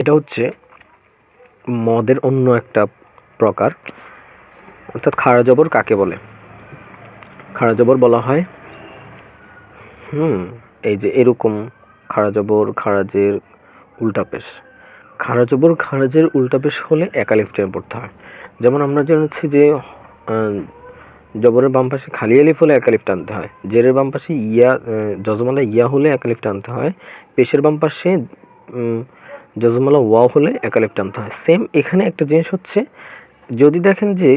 এটা হচ্ছে মদের অন্য একটা প্রকার। অর্থাৎ খাড়া জবর কাকে বলে? খাড়া জবর বলা হয়, হুম, এই যে এরকম খাড়া জবর, খারাজের উল্টা পেশ। খাড়া জবর, খারাজের উল্টা পেশ হলে একালিফ টেনে পড়তে হয়। যেমন আমরা জেনেছি যে জবরের বাম পাশে খালি আলিফ হলে একা একালিফ টানতে হয়। জেরের বাম পাশে ইয়া যজমালা ইয়া হলে একা একালিফ টানতে হয়। পেশের বাম পাশে উম, যজমালা ওয়া হলে একালিফ টানতে হয়। সেম এখানে একটা জিনিস হচ্ছে যদি দেখেন যে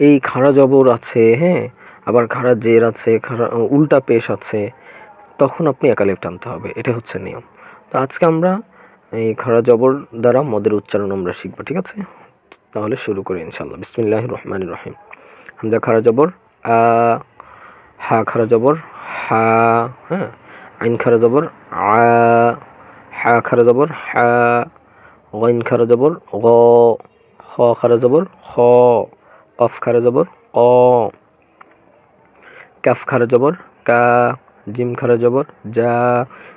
এই খাড়া জবর আছে হ্যাঁ আবার খাড়া জের আছে খাড়া উল্টা পেশ আছে তখন আপনি একালিফ টানতে হবে। এটা হচ্ছে নিয়ম। তো আজকে আমরা এই খাড়া জবর দ্বারা মদের উচ্চারণ আমরা শিখব ঠিক আছে? তাহলে শুরু করি ইনশাল্লাহ বিসমিল্লাহ রহমান রহিম। হামজা খাড়া জবর আ হা খাড়া জবর হা হ্যাঁ আইন খাড়া জবর আ হা খাড়া জবর হা গইন খাড়া জবর গ খ খাড়া জবর খ কফ খাড়া জবর ক কাফ খাড়া জবর কা জিম খাড়া জবর যা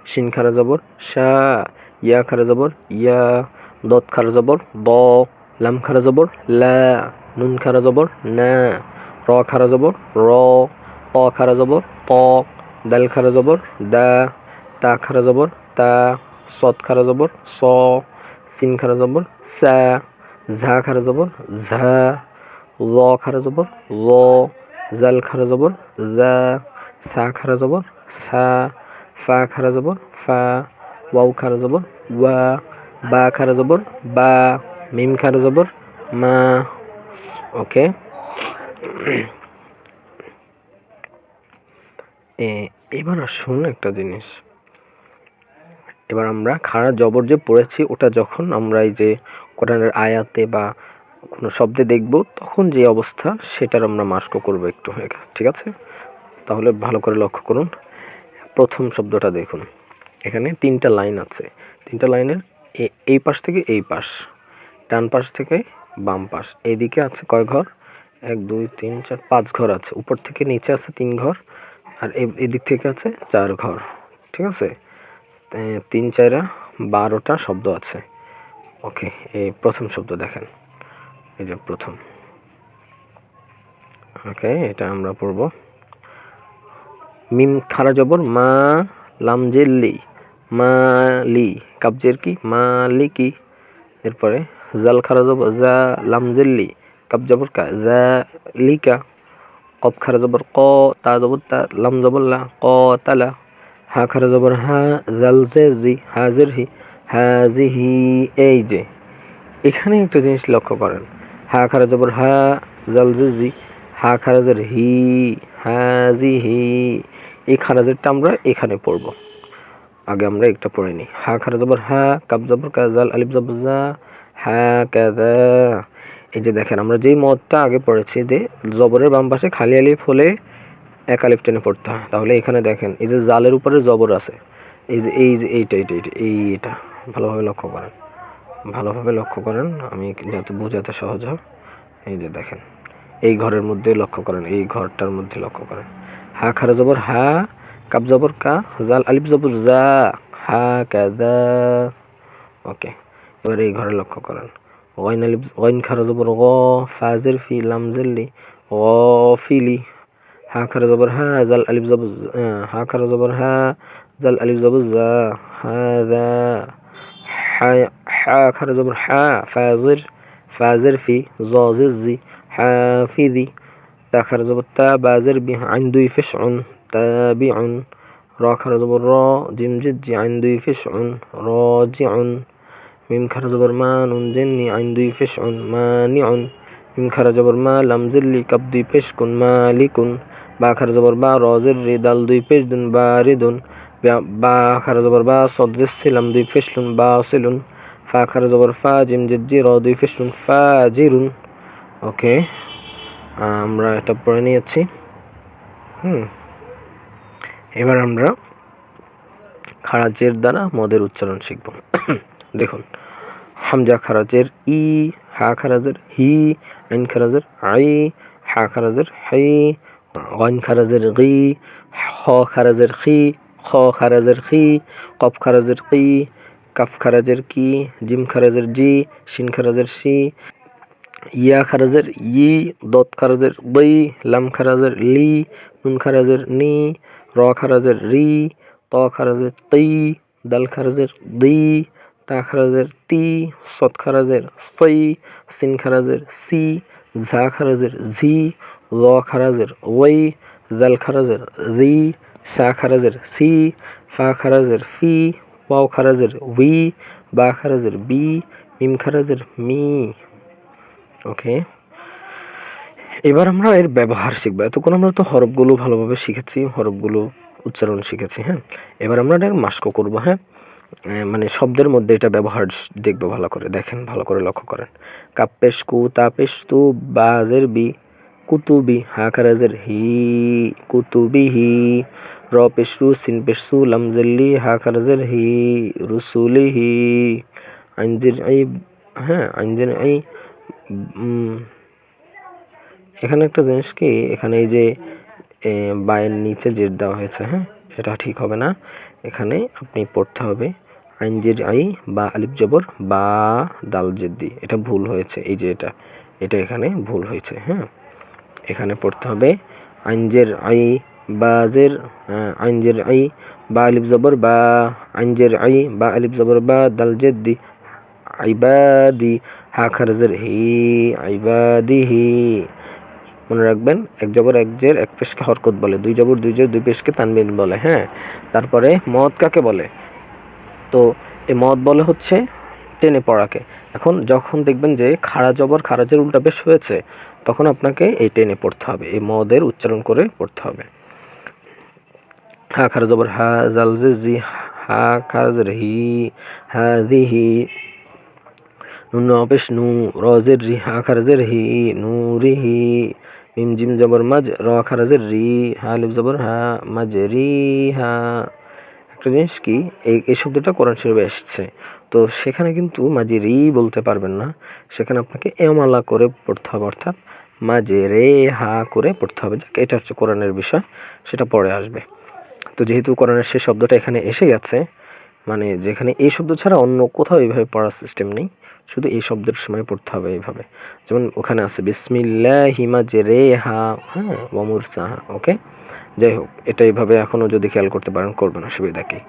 শিন খাড়া জবর শা ইয়া খাড়া জবর ইয়া দত খাড়া জবর দ লাম খাড়া জবর লা নুন খাড়া জবর না র খাড়া জবর র ত খাড়া জবর ত দাল খাড়া জবর দা তা খাড়া জবর তা সৎ খাড়া জবর স সিন খাড়া জবর সা ঝা খাড়া জবর ঝা ল খাড়া জবর ল জাল খাড়া জবর জা সা খাড়া জবর সা ফা খাড়া জবর ফা ওয়াও খাড়া জবর ওয়া বা খাড়া জবর বা মিম খাড়া জবর মা ওকে এবার আসুন একটা জিনিস এবার আমরা খাড়া জবর যে পড়েছি, ওটা যখন আমরা এই যে কোরআনের আয়াতে বা কোনো শব্দে দেখব, তখন যে অবস্থা, সেটার আমরা মাস্ক করব একটু হয়ে ঠিক আছে? তাহলে ভালো করে লক্ষ্য করুন। প্রথম শব্দটা দেখুন। এখানে তিনটা লাইন আছে। তিনটা লাইনের এই পাশ থেকে এই পাশ, ডান পাশ থেকে বাম পাশ। এইদিকে আছে কয় ঘর? এক, দুই, তিন, চার, পাঁচ ঘর আছে। উপর থেকে নিচে আছে তিন ঘর, আর এদিক থেকে আছে চার ঘর। ঠিক আছে? তিন চারা বারোটা শব্দ আছে। ওকে, এই প্রথম শব্দ দেখেন। যে প্রথম। ওকে, এটা আমরা পড়ব। মিম খারা জবর, মা লামজেল্লি মালি কাবজের কি মালিকি এরপরে, জাল খারা জবর, জা লামজেল্লি কাব জবর কা, জা লিকা কব খারা জবর, ক, তা জবর, তা লাম জবর লা, ক তালা হা খারা জবর হা, জাল জে হাজির হি হাজি হি এই যে। এখানে একটা জিনিস লক্ষ্য করেন। হা খারা জবর হা, জাল জে হা খারাজের হি হাজি হি, এই খারাজেরটা আমরা এখানে পড়ব। আগে আমরা একটা পড়ে নিই। হা খারা জবর হা, কাব জবর কা, জাল, আলিফ জবর জা, হা কাদা এই যে দেখেন, আমরা যেই মদটা আগে পড়েছি যে জবরের বাম পাশে খালি আলিফ হলে এক আলিফ টেনে পড়তে হয়। তাহলে এখানে দেখেন, এই যে জালের উপরে জবর আছে, এই যে এই যে, এইটা এইটা এইটা এই এটা ভালোভাবে লক্ষ্য করেন, ভালোভাবে লক্ষ্য করেন, আমি যাতে বোঝাতে সহজ হয়, এই যে দেখেন, এই ঘরের মধ্যে লক্ষ্য করেন, এই ঘরটার মধ্যে লক্ষ্য করেন, হা, খারা জবর, হা, কাপ জবর, কা, জাল, আলিফ জবর, জা, হা কাদা ওকে, এবার এই ঘরে লক্ষ্য করেন, ওয়াইন আলিফ, ওয়াইন খারা জবর, গ ফাজের ফি লামজেল্লি গফিলি হা هاكر زبر هذا ذا الألف زبر هاكر زبر ها ذا الألف زبز ذا هذا هاكر زبر حا فازر فازر في زاززي حافذي تاكر زبر تا بازر بي عندي فشع تابع راكر زبر را جم عندي فشع راجع ميم كر زبر ما جني عندي فشع مانع ميم كر زبر ما لم زلي كبدي فشك مالك বাখার জবর বা রজের রেদাল দুই পেশ দুন বা রিদুন। বা খার জবর বা সদ্রেস ছিলাম দুই ফেসলুন বা সেলুন ফা খার জবর ফা, জিম জিদ্দি র দুই ফেসলুন ফা জিরুন। ওকে, আমরা এটা পড়ে নিয়েছি। হুম, এবার আমরা খারাজের দ্বারা মদের উচ্চারণ শিখব। দেখুন, হামজা খারাজের ই, হা খারাজের হি, আইন খারাজের আই, হা খারাজের হাই গইন খারাজের গি খ খারাজের খি খ খারাজের খি কফ খারাজের কি কাফ খারাজের কি জিম খারাজের জি শিন খারাজের সি ইয়া খারাজের ই দত খারাজের বই লাম খারাজের লি নুন খারাজের নি র খারাজের রি ত খারাজের তি দাল খারাজের দি তা খারাজের তি সৎ খারাজের সই সিন খারাজের সি ঝা খারাজের ঝি ল খারাজের ওই জাল খারাজের, জি সা খারাজের, সি ফা খারাজের, ফি ওয়াও খারাজের উই বা খারাজের, বি মিম খারাজের, মি। ওকে? এবার আমরা এর ব্যবহার শিখব। এতক্ষণ আমরা তো হরফগুলো ভালোভাবে শিখেছি, হরফগুলো উচ্চারণ শিখেছি হ্যাঁ? এবার আমরা এটার মাস্ক করব হ্যাঁ? মানে শব্দের মধ্যে এটা ব্যবহার দেখব ভালো করে, দেখেন, ভালো করে লক্ষ্য করেন। কাপ্পেশ কু, তাপেশ তু, বাজের বি। কুতুবি হি কুতুবি হি। পেশ রু সিন পেশ সু লামজেল্লি হি, রুসুলি হি। আইনজির আই হ্যাঁ আইনজির আই এখানে একটা জিনিস কি, এখানে এই যে বায়ের নিচে জেড দেওয়া হয়েছে হ্যাঁ এটা ঠিক হবে না। এখানে আপনি পড়তে হবে আইনজের আই বা আলিফ জবর বা দাল জেদ্দি। এটা ভুল হয়েছে, এই যে এটা এটা এখানে ভুল হয়েছে হ্যাঁ। এখানে পড়তে হবে। আইনজের আই বাজের আহ, আইনজের আই বা আলিফ জবর বা আইনজের আই বা আলিফ জবর বা দাল জেদ্দি আইবাদি হা খারজের হি আইবাদিহি মনে রাখবেন এক জবর এক জের এক পেশকে হরকত বলে। দুই জবর দুই জের দুই পেশকে তানবিন বলে হ্যাঁ। তারপরে মদ কাকে বলে? তো এই মদ বলে হচ্ছে টেনে পড়াকে। এখন যখন দেখবেন যে খাড়া জবর খারাজের উল্টা পেশ হয়েছে তখন আপনাকে এই টেনে পড়তে হবে, এই মদের উচ্চারণ করে পড়তে হবে। হা খারা হা জাল জে হা খারাজের হি হা জি হি। নুন অপেশ নু রজের রি, হা খারাজের হি নুরি হি। মিম জিম জবর মাজ র খারাজের রি, হা লিফ জবর, হা মাজ রি, হা। একটা জিনিস কি, এই এই শব্দটা কোরআন শরীফে এসছে। তো সেখানে কিন্তু মাঝে রি বলতে পারবেন না, সেখানে আপনাকে এমালা করে পড়তে হবে, অর্থাৎ মাঝে রে হা করে পড়তে হবে। যাক, এটা হচ্ছে কোরআনের বিষয়, সেটা পরে আসবে। তো যেহেতু কোরআনের সেই শব্দটা এখানে এসে গেছে মানে যেখানে এই শব্দ ছাড়া অন্য কোথাও এইভাবে পড়ার সিস্টেম নেই, শুধু এই শব্দের সময় পড়তে হবে এইভাবে। যেমন ওখানে আছে, বিসমিল্লাহি যে রে হা হ্যাঁ ওয়ামুর সাহা ওকে? যাই হোক, এটা এইভাবে এখনও যদি খেয়াল করতে পারেন, করবেন, অসুবিধা কি?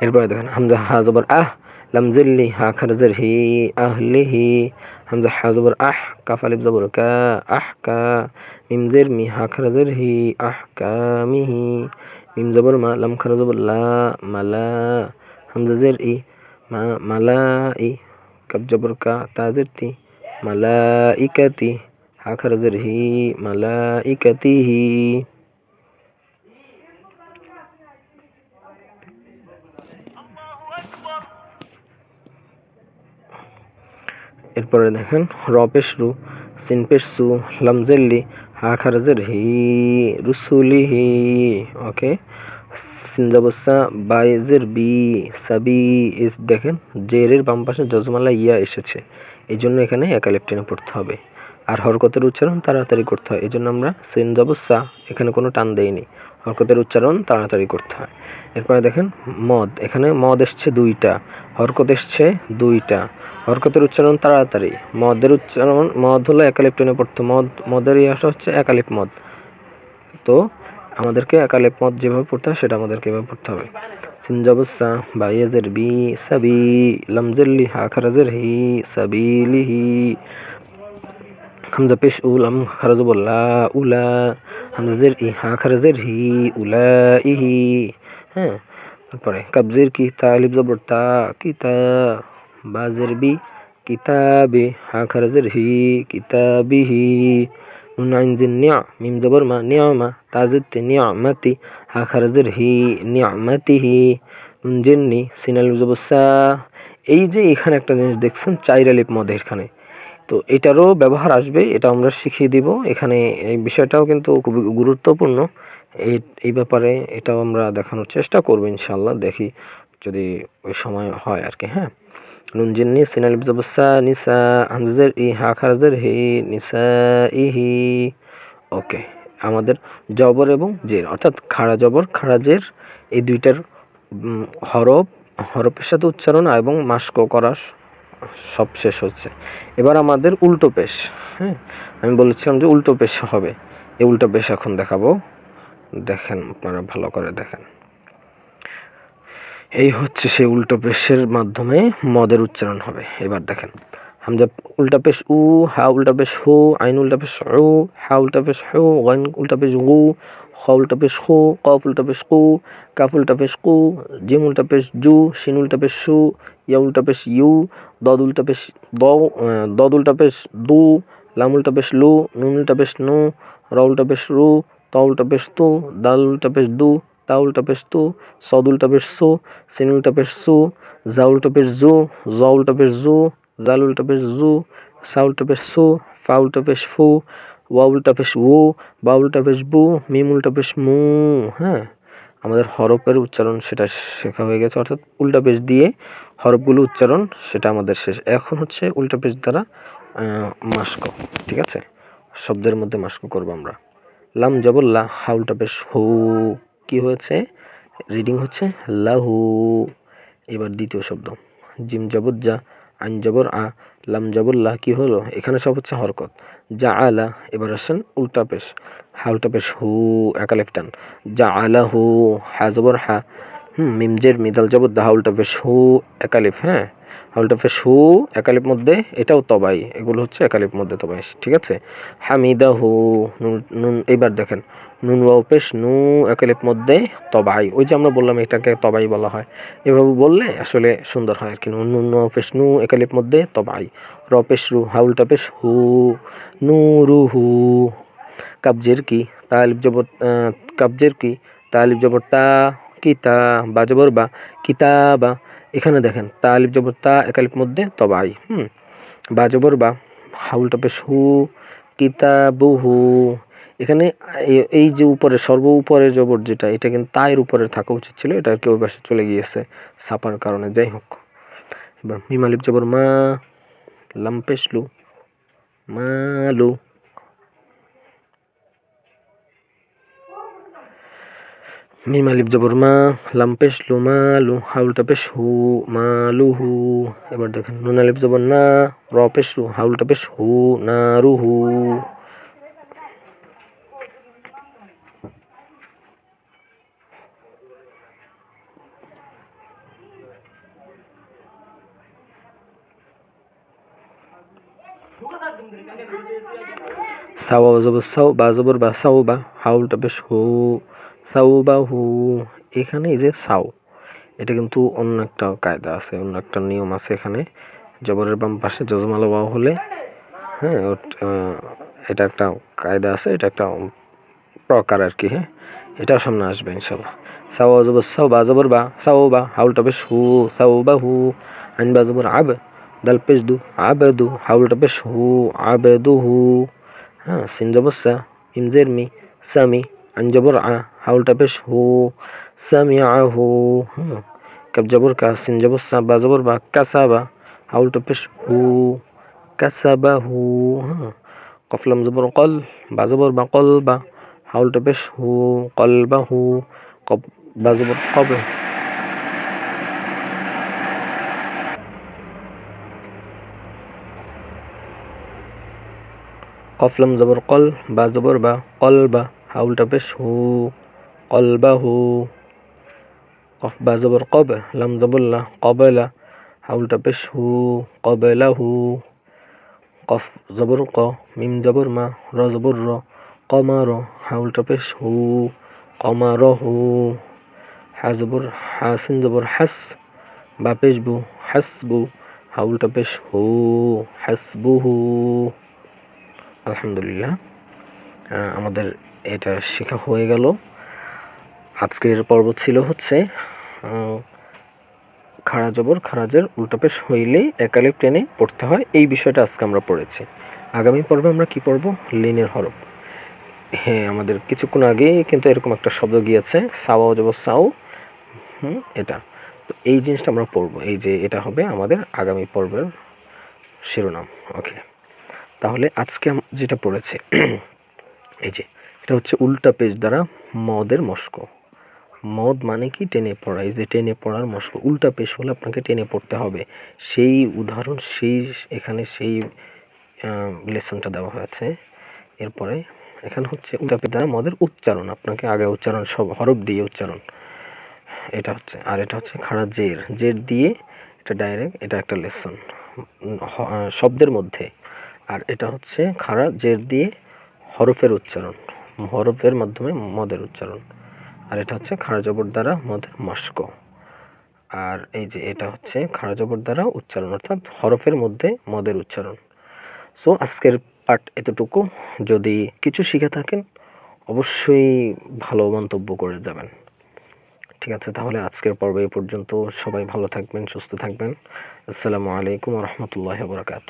এরপরে দেখেন, হামজা হা জবর, আহ লামজিল্লি হা খারজের হি, আহলিহি হামজা হা জবর, আহ কাফ আলিফ জবর, কা, আহ, কা, মিম জের মি হা খারজের হি আহ কামিহি মিম জবর, মা, লাম খারা জবর, লা মালা হামজা জের ই মা মালা ই, কাব জবর, কা, তা জের তি মালা ইকাতি হা খারজের হি মালা ইকাতিহি এরপরে দেখেন র পেশ রু সিন পেশ সু লামজেল্লি হা হি রুসুলি হি ওকে, সিনজাবসা বাইজের বি সাবি ইস দেখেন, জেরের বাম পাশে জজমালা ইয়া এসেছে। এই জন্য এখানে একালিপ টেনে পড়তে হবে। আর হরকতের উচ্চারণ তাড়াতাড়ি করতে হয়। এই জন্য আমরা সিনজাবসা এখানে কোনো টান দেইনি। হরকতের উচ্চারণ তাড়াতাড়ি করতে হয়। এরপরে দেখেন, মদ। এখানে মদ এসছে দুইটা। হরকত এসছে দুইটা। হরকতের উচ্চারণ তাড়াতাড়ি। মদের উচ্চারণ, মদ হলো একালিপ টেনে পড়তে। মদ, মদের ইয়াসা হচ্ছে একালিপ মদ। তো আমাদেরকে একালিপ মদ যেভাবে পড়তে হয় সেটা আমাদেরকে এভাবে পড়তে হবে। বাইয়েজের বি সাবি হা খারাজের হি হামজা পেশ উল আম খারাজ বল্লা উলা ই হা খারাজের হি উলা ইহি হ্যাঁ তারপরে কাবজের কি তালিব জবর তা কিতা বাজের বি কিতাবে হা খারাজের হি কিতাবিহি। নুন আইন জিন নিয়া মিম জবর মা নিয়ামা, তাজিদ নিয়ামাতি হা খারাজের হি নিয়ামাতিহি নুন জিন্নি সিনাল জবর সা এই যে এখানে একটা জিনিস দেখছেন, চাইরালিপ মধ্যে এখানে। তো এটারও ব্যবহার আসবে, এটা আমরা শিখিয়ে দিব। এখানে এই বিষয়টাও কিন্তু খুবই গুরুত্বপূর্ণ। এই ব্যাপারে এটাও আমরা দেখানোর চেষ্টা করব ইনশাল্লাহ দেখি যদি ওই সময় হয় আর কি হ্যাঁ? নুন সিনাল জবসা নিসা হামজার ই, হা খারাজের হি, নিসা ইহি ওকে, আমাদের জবর এবং জের, অর্থাৎ খাড়া জবর, খাড়া জের, এই দুইটার হরফ, হরফের সাথে উচ্চারণ এবং মাস্ক করা সব শেষ হচ্ছে। এবার আমাদের উল্টো পেশ হ্যাঁ? আমি বলেছিলাম যে উল্টো পেশ হবে। এই উল্টো পেশ এখন দেখাবো। দেখেন আপনারা ভালো করে দেখেন। এই হচ্ছে সেই উল্টো পেশের মাধ্যমে মদের উচ্চারণ হবে এবার দেখেন হামজা উল্টা পেশ উ হা উল্টা পেশ হু আইন উল্টা পেশ উ হা উল্টা পেশ হু গাইন উল্টা পেশ গু খ উল্টা পেশ খু কফ উল্টা পেশ কু কাফ উল্টা পেশ কু জিম উল্টা পেশ জু শিন উল্টা পেশ সু ইয়া উল্টা পেশ ইউ দদ উল্টা পেশ দ দদ উল্টা পেশ দু লাম উল্টা পেশ লু নুন উল্টা পেশ নু র উল্টা পেশ রু ত উল্টা পেশ তু দাল উল্টা পেশ দু তা উল্টা পেশ তু সদ উল্টা পেশ সু সিন উল্টা পেশ সু জা উল্টা পেশ জু জ উল্টা পেশ জু জাল উল্টা পেশ জু সা উল্টা পেশ সু ফা উল্টা পেশ ফু ওয়া উল্টা পেশ উ বা উল্টা পেশ বু মিম উল্টা পেশ মু হ্যাঁ? আমাদের হরফের উচ্চারণ সেটা শেখা হয়ে গেছে, অর্থাৎ উল্টা পেশ দিয়ে হরফগুলো উচ্চারণ সেটা আমাদের শেষ। এখন হচ্ছে উল্টা পেশ দ্বারা মাস্ক, ঠিক আছে? শব্দের মধ্যে মাস্ক করব আমরা। লাম জবল্লা হা উল্টা পেশ হু। কি হয়েছে? রিডিং হচ্ছে লাহু। এবার দ্বিতীয় শব্দ। জিম জবর যা, আইন জবর আ, লাম জবর লা, কি হলো? এখানে সব হচ্ছে হরকত। যা আলা এবার আসেন উল্টা পেশ। হা, উল্টা পেশ, হু একালেপ টান। যা আলা হু, হা জবর, হা। হুম মিমজের মিদাল জবর, দা, হা, উল্টা পেশ, হু একালিপ হ্যাঁ? হাউলটা পেশ, হু একালিপ মধ্যে, এটাও তবাই। এগুলো হচ্ছে একালিপ মধ্যে তবাই, ঠিক আছে? হামিদা হু নুন, এবার দেখেন। নুন ওয়াও পেশ, নু একালিপ মধ্যে তবাই। ওই যে আমরা বললাম এটাকে তবাই বলা হয়। এভাবে বললে আসলে সুন্দর হয় আর কি। নুন ওয়াও পেশ, নু একালিপ মধ্যে তবাই। র পেশ, রু হাউলটা পেশ, হু, নু, রু, হু। কাবজের কি? তালিব জবর কাবজের কি? তালিব জবর, তা কিতা বা, জবর, বা কিতাবা এখানে দেখেন তালিব জবর, তা, একালিপ মধ্যে তবাই। হুম, বা, জবর, বা হাউলটা পেশ, হু কিতাবুহু এখানে এই যে উপরে, সর্ব উপরে জবর যেটা, এটা কিন্তু তায়ের উপরে থাকা উচিত ছিল, এটা আর কি পাশে চলে গিয়েছে ছাপার কারণে। যাই হোক, এবার মিমালিপ জবর, মা লাম পেশলু মালু মিমালিপ জবর, মা লাম পেশলু মালু হাউলটা পেশ হু মালুহু এবার দেখেন নুনালিপ জবর, না, র পেশলু হাউলটা পেশ হু নারুহু সাওয়া জবর সাও, বা জবর বা সাও বা হাউলটা বেশ হু সাউ বা হু এখানে এই যে সাও, এটা কিন্তু অন্য একটা কায়দা আছে, অন্য একটা নিয়ম আছে এখানে। জবরের বাম পাশে যজমাল ওয়াও হলে হ্যাঁ এটা একটা কায়দা আছে, এটা একটা প্রকার আর কি হ্যাঁ এটা সামনে আসবে ইনশাল্লাহ সাও জবর সাও, বা জবর বা সাও বা হাউলটা বেশ হু সাও বা হু আইন বা জবর আব, দাল পেশ দু, আবেদু, হাউলটা বেশ হু আবেদু হু হ্যাঁ সিন জবর সা ইমজের মি সামি আইন জবর আ, হাউলটা বেশ হু, সামি আহু হুম কাব জবর কা সিন জবর সা বা জবর বা কাসাবা, হাউলটা বেশ হু, কাসাবা হু হ্যাঁ কফলাম জবর কল বা জবর বা কল বা হাউলটা বেশ হু কল বা হু কব বা জবর কব কফলাম জবর কল বা জবর বা কল বা হাউলটা বেশ হু, কল বা হু। কফ বা জবর কব? লাম জবল্লা কবেলা হাউলটা বেশ হু কবেলা হু? কফ জবর ক, মিম জবর মা, র জবর র কমার হাউলটা পেশ হু কমার হু। হা জবর হাসিন জবর, হাস বা পেশ বু হাসবু হাউলটা পেশ হু হাসবুহু আলহামদুলিল্লাহ। আমাদের এটা শেখা হয়ে গেল। আজকের পর্ব ছিল হচ্ছে খাড়া জবর, খারাজের উল্টা পেশ হইলেই একালিপ টেনে পড়তে হয়। এই বিষয়টা আজকে আমরা পড়েছি। আগামী পর্বে আমরা কি পড়ব? লিনের হরফ। হ্যাঁ আমাদের কিছুক্ষণ আগে কিন্তু এরকম একটা শব্দ গিয়েছে, সাওয়া জবর সাও। হুম, এটা। তো এই জিনিসটা আমরা পড়ব। এই যে এটা হবে আমাদের আগামী পর্বের শিরোনাম। ওকে তাহলে আজকে যেটা পড়েছে, এই যে, এটা হচ্ছে উল্টা পেজ দ্বারা মদের মস্ক। মদ মানে কি? টেনে পড়া। এই যে টেনে পড়ার মস্ক। উল্টা পেশ হলে আপনাকে টেনে পড়তে হবে। সেই উদাহরণ, সেই এখানে সেই লেসনটা দেওয়া হয়েছে। এরপরে এখানে হচ্ছে উল্টা পেশ দ্বারা মদের উচ্চারণ। আপনাকে আগে উচ্চারণ, সব হরফ দিয়ে উচ্চারণ। এটা হচ্ছে, আর এটা হচ্ছে খাড়া জের। জের দিয়ে এটা ডাইরেক্ট, এটা একটা লেসন। শব্দের মধ্যে। আর এটা হচ্ছে খাড়া জের দিয়ে হরফের উচ্চারণ, হরফের মাধ্যমে মদের উচ্চারণ। আর এটা হচ্ছে খাড়া জবর দ্বারা মদের মস্ক। আর এই যে এটা হচ্ছে খাড়া জবর দ্বারা উচ্চারণ, অর্থাৎ হরফের মধ্যে মদের উচ্চারণ। সো আজকের পার্ট এতটুকু। যদি কিছু শিখে থাকেন, অবশ্যই ভালো মন্তব্য করে যাবেন। ঠিক আছে, তাহলে আজকের পর্ব এই পর্যন্ত সবাই ভালো থাকবেন, সুস্থ থাকবেন। আসসালামু আলাইকুম রহমতুল্লাহ বরকাত